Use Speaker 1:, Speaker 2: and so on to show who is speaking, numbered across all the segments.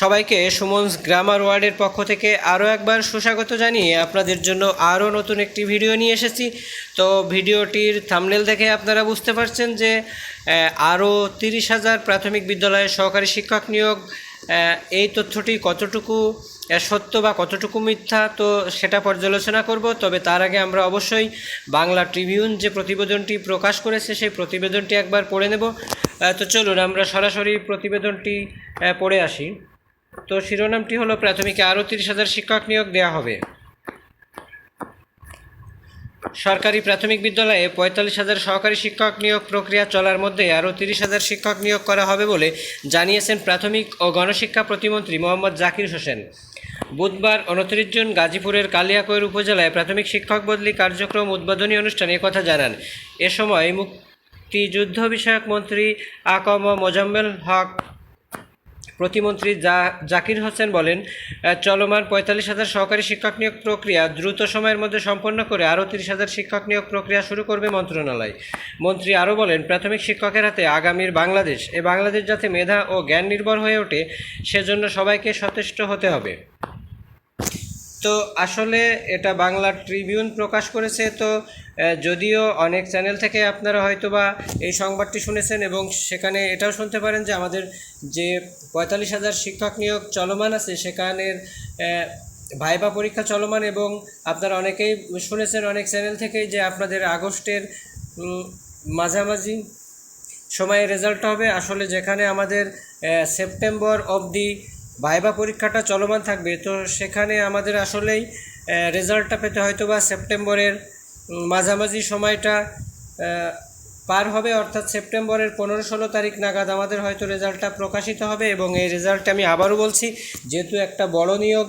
Speaker 1: সবাইকে সুমনস গ্রামার ওয়ার্ডের পক্ষ থেকে আরও একবার সুস্বাগত জানিয়ে আপনাদের জন্য আরও নতুন একটি ভিডিও নিয়ে এসেছি। তো ভিডিওটির থামনেল দেখে আপনারা বুঝতে পারছেন যে আরও তিরিশ হাজার প্রাথমিক বিদ্যালয়ে সহকারী শিক্ষক নিয়োগ এই তথ্যটি কতটুকু সত্য বা কতটুকু মিথ্যা তো সেটা পর্যালোচনা করব। তবে তার আগে আমরা অবশ্যই বাংলা ট্রিবিউন যে প্রতিবেদনটি প্রকাশ করেছে, সেই প্রতিবেদনটি একবার পড়ে নেব। তো চলুন আমরা সরাসরি প্রতিবেদনটি পড়ে আসি। তো শিরোনামটি হলো প্রাথমিকে আরও তিরিশ হাজার শিক্ষক নিয়োগ দেওয়া হবে। সরকারি প্রাথমিক বিদ্যালয়ে পঁয়তাল্লিশ হাজার সহকারী শিক্ষক নিয়োগ প্রক্রিয়া চলার মধ্যে আরও তিরিশ হাজার শিক্ষক নিয়োগ করা হবে বলে জানিয়েছেন প্রাথমিক ও গণশিক্ষা প্রতিমন্ত্রী মোহাম্মদ জাকির হোসেন। বুধবার উনত্রিশ জুন গাজীপুরের কালিয়াকৈর উপজেলায় প্রাথমিক শিক্ষক বদলি কার্যক্রম উদ্বোধনী অনুষ্ঠানে কথা জানান। এ সময় মুক্তিযুদ্ধ বিষয়ক মন্ত্রী আকম মোজাম্মেল হক প্রতিমন্ত্রী জা, জাকির হোসেন বলেন চলমান পঁয়তাল্লিশ হাজার সহকারী শিক্ষক নিয়োগ প্রক্রিয়া দ্রুত সময়ের মধ্যে সম্পন্ন করে আরও তিরিশ হাজার শিক্ষক নিয়োগ প্রক্রিয়া শুরু করবে মন্ত্রণালয়। মন্ত্রী আরও বলেন, প্রাথমিক শিক্ষকের হাতে আগামীর বাংলাদেশ, এ বাংলাদেশ যাতে মেধা ও জ্ঞান নির্ভর হয়ে ওঠে, সেজন্য সবাইকে সচেষ্ট হতে হবে। তো আসলে এটা বাংলা ট্রিবিউন প্রকাশ করেছে, তো যদিও অনেক চ্যানেল থেকে আপনারা হয়তো বা এই সংবাদটি শুনেছেন এবং সেখানে এটাও শুনতে পারেন যে আমাদের যে পঁয়তাল্লিশ হাজার শিক্ষক নিয়োগ চলমান আছে, সেখানের ভাইবা পরীক্ষা চলমান এবং আপনারা অনেকেই শুনেছেন অনেক চ্যানেল থেকেই যে আপনাদের আগস্টের মাঝামাঝি সময়ে রেজাল্ট হবে। আসলে যেখানে আমাদের সেপ্টেম্বর অবধি ভাইবা পরীক্ষাটা চলমান থাকবে। তো সেখানে আমাদের আসলেই রেজাল্টটা পেতে হয়তো বা সেপ্টেম্বরের মাঝামাঝি সময়টা পার হবে। অর্থাৎ সেপ্টেম্বরের পনেরো ষোলো তারিখ নাগাদ আমাদের হয়তো রেজাল্টটা প্রকাশিত হবে এবং এই রেজাল্টটা আমি আবারও বলছি, যেহেতু একটা বড় নিয়োগ,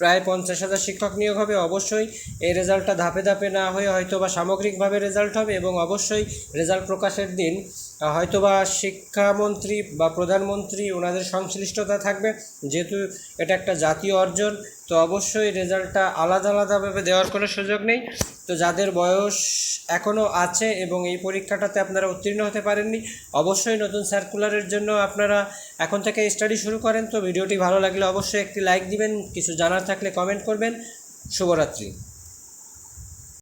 Speaker 1: প্রায় পঞ্চাশ হাজার শিক্ষক নিয়োগ হবে, অবশ্যই এই রেজাল্টটা ধাপে ধাপে না হয়ে হয়তো বা সামগ্রিকভাবে রেজাল্ট হবে এবং অবশ্যই রেজাল্ট প্রকাশের দিন হয়তোবা শিক্ষামন্ত্রী বা প্রধানমন্ত্রী ওনাদের সংশ্লিষ্টতা থাকবে, যেহেতু এটা একটা জাতীয় অর্জন, তো অবশ্যই রেজাল্টটা আলাদা আলাদাভাবে দেওয়ার কোনো সুযোগ নেই। তো যাদের বয়স এখনও আছে এবং এই পরীক্ষাটাতে আপনারা উত্তীর্ণ হতে পারেননি, অবশ্যই নতুন সার্কুলারের জন্য আপনারা এখন থেকে স্টাডি শুরু করেন। তো ভিডিওটি ভালো লাগলে অবশ্যই একটি লাইক দিবেন, কিছু জানার থাকলে কমেন্ট করবেন। শুভরাত্রি।